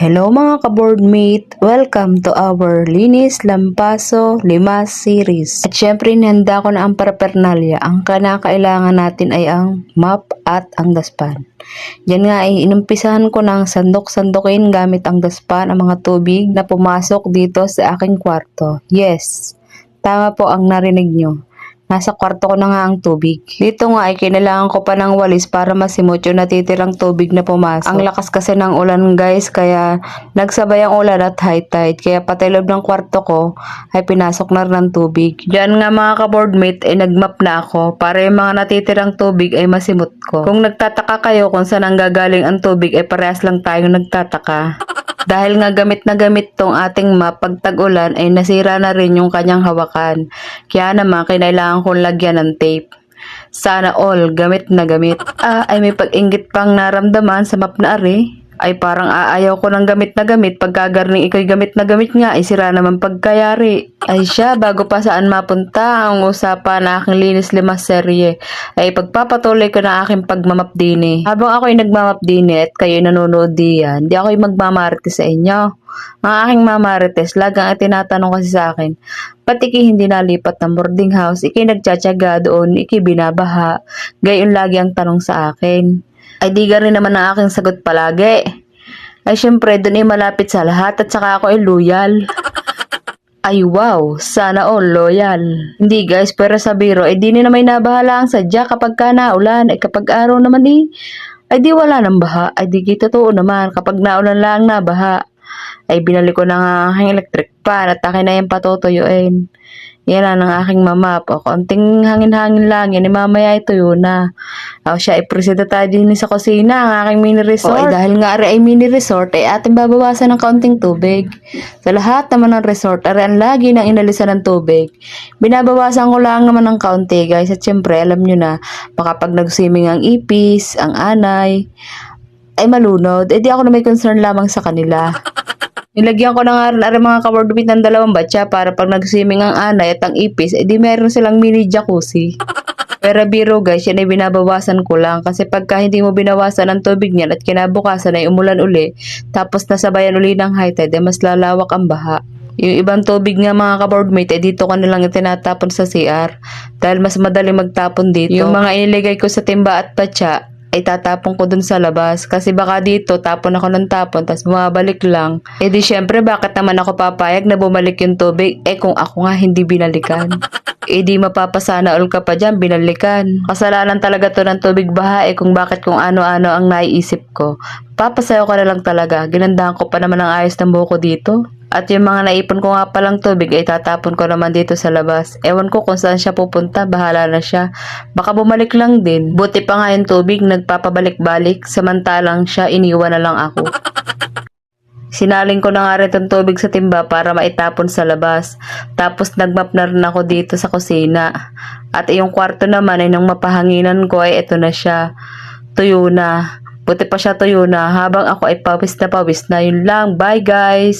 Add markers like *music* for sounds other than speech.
Hello mga ka-boardmate! Welcome to our Linis Lampaso Lima series. At syempre, nihanda ko na ang parapernalya. Ang kinakailangan natin ay ang map at ang daspan. Yan nga ay inumpisahan ko ng sandok-sandokin gamit ang daspan ang mga tubig na pumasok dito sa aking kwarto. Yes, tama po ang narinig nyo. Nasa kwarto ko na nga ang tubig. Dito nga ay kinailangan ko pa ng walis para masimot yung natitirang tubig na pumasok. Ang lakas kasi ng ulan guys, kaya nagsabay ang ulan at high tide. Kaya pati loob ng kwarto ko ay pinasok na rin ng tubig. Diyan nga mga ka-boardmate ay nagmap na ako para yung mga natitirang tubig ay masimot ko. Kung nagtataka kayo kung saan ang gagaling ang tubig ay parehas lang tayong nagtataka. Dahil nga gamit na gamit tong ating map pag tag-ulan ay nasira na rin yung kanyang hawakan. Kaya naman kinailangan kong lagyan ng tape. Sana all gamit na gamit. Ah, ay may pag-inggit pang naramdaman sa map na ari. Ay parang aayaw ko ng gamit na gamit pagkagarning iko'y gamit na gamit nga ay sira naman pagkayari. Ay siya, bago pa saan mapunta ang usapan na aking linis lima serye ay pagpapatuloy ko na aking pagmamap dini. Habang ako'y nagmamap dini at kayo'y nanonood diyan, di ako'y magmamarite sa inyo. Ang aking mamarites, lagang ay tinatanong kasi sa akin, Ba't iki hindi nalipat ng boarding house? Iki nagtsatsaga doon, iki binabaha. Gayon lagi ang tanong sa akin. Ay di rin naman ang aking sagot palagi. Ay syempre, doon ay malapit sa lahat at saka ako ay loyal. Ay wow, sana all loyal. Hindi guys, pero sa biro, ay di na may nabahala ang sadya kapag ka naulan. Ay kapag araw naman eh, ay di wala ng baha. Ay di totoo naman, kapag naulan lang na baha. Ay binalik ko na ang aking electric fan at akin na yung patutuyuin. Yan na ng aking mama po. Konting hangin-hangin lang. Yan, eh, mamaya ito yun na. Oh, siya, ipresenta tayo din sa kusina, ang aking mini resort. Oh, dahil nga ari ay mini resort, ay ating babawasan ng kaunting tubig. Sa lahat naman ng resort, ari ang lagi nang inalisan ng tubig. Binabawasan ko lang naman ng kaunti, guys. At syempre, alam nyo na, baka pag nag-swimming ang ipis, ang anay, ay malunod, eh di ako na may concern lamang sa kanila. Nilagyan ko na nga rin ari mga kawardupit ng dalawang batya para pag nag-swimming ang anay at ang ipis, eh di meron silang mini jacuzzi. Pero biro guys, yan ay binabawasan ko lang kasi pagka hindi mo binawasan ang tubig niyan at kinabukasan ay umulan uli, tapos nasabayan uli ng high tide, eh mas lalawak ang baha. Yung ibang tubig nga mga kaboardmate, eh dito ko na lang itinatapon sa CR dahil mas madali magtapon dito. Yung mga iniligay ko sa timba at patya, ay tatapon ko dun sa labas. Kasi baka dito, tapon ako ng tapon, tapos bumabalik lang. Eh di syempre, bakit naman ako papayag na bumalik yung tubig? Eh kung ako nga hindi binalikan. *laughs* eh di mapapasana all ka pa dyan, binalikan. Kasalanan talaga to ng tubig baha eh kung bakit kung ano-ano ang naiisip ko. Papasayo ko na lang talaga. Ginandahan ko pa naman ang ayos ng buko dito. At yung mga naipon ko nga palang tubig ay tatapon ko naman dito sa labas. Ewan ko kung saan siya pupunta, bahala na siya. Baka bumalik lang din. Buti pa nga yung tubig, nagpapabalik-balik, samantalang siya iniwan na lang ako. *laughs* Sinaling ko na nga rin itong tubig sa timba para maitapon sa labas. Tapos nagmap na rin ako dito sa kusina. At yung kwarto naman ay nang mapahanginan ko ay ito na siya. Tuyo na. Buti pa siya tuyo na habang ako ay pawis na pawis na. Yun lang. Bye guys!